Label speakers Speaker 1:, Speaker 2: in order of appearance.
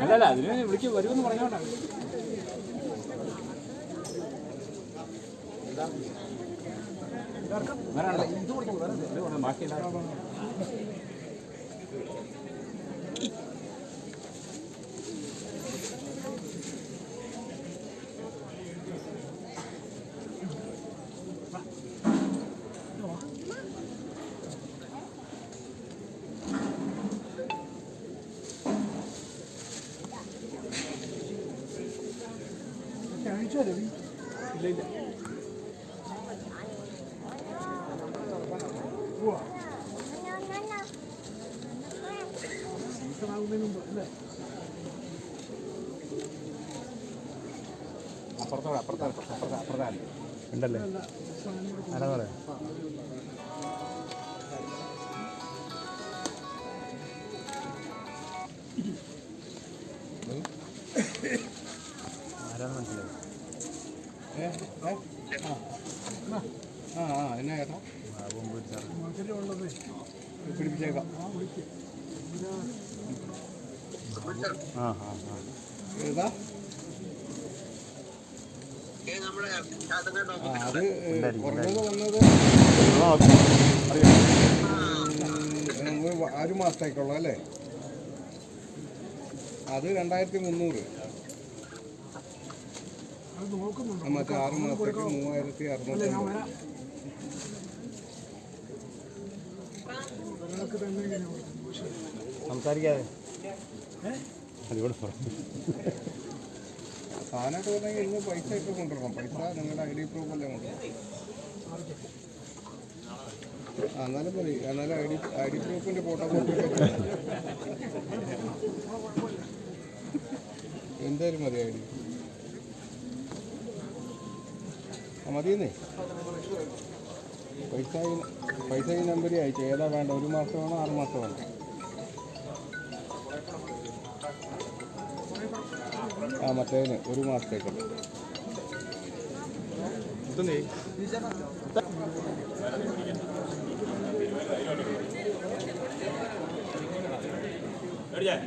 Speaker 1: അല്ലല്ല അതിന് വിളിക്ക് വരുമെന്ന് ബാക്കി വരാണല്ലോ ഇത് കൊടുത്തു വരാം ബാക്കി എല്ലാവർക്കും ഇല്ല ഇല്ല അപ്പുറത്തോടെ അപ്പുറത്താണ് അപ്പുറത്ത് അപ്പുറത്താണ് ഉണ്ടല്ലേ? അല്ല പറയാം
Speaker 2: ആ ആ എന്നാ ചേട്ടാ പിടിപ്പിച്ചേക്കാം
Speaker 1: ആ ആ ആ
Speaker 2: അത് കുറഞ്ഞത് വന്നത് ഒരു മാസത്തേക്കുള്ള അല്ലേ അത് രണ്ടായിരത്തി മുന്നൂറ് ആ, മറ്റേ ആറ് മാസത്തേക്ക് മൂവായിരത്തി അറുന്നൂറ്റി
Speaker 1: സംസാരിക്കാതെ. അതിവിടെ
Speaker 2: സാധനമായിട്ട് പറഞ്ഞെങ്കിൽ ഇന്ന് പൈസ ഒക്കെ കൊണ്ടുവരണം. പൈസ നിങ്ങളുടെ ഐ ഡി പ്രൂഫ് എല്ലാം കൊണ്ടുവരണം എന്നാലും മതി. എന്നാലും ഐ ഡി ഐ ഡി പ്രൂഫിന്റെ ഫോട്ടോ കോപ്പി മതിയെന്നേ. പൈസ പൈസ ഈ നമ്പറി അയച്ചു. ഏതാ വേണ്ട ഒരു മാസമാണോ ആറ് മാസമാണോ ആ മറ്റേതിന് ഒരു മാസത്തേക്കുണ്ട്
Speaker 3: Yeah.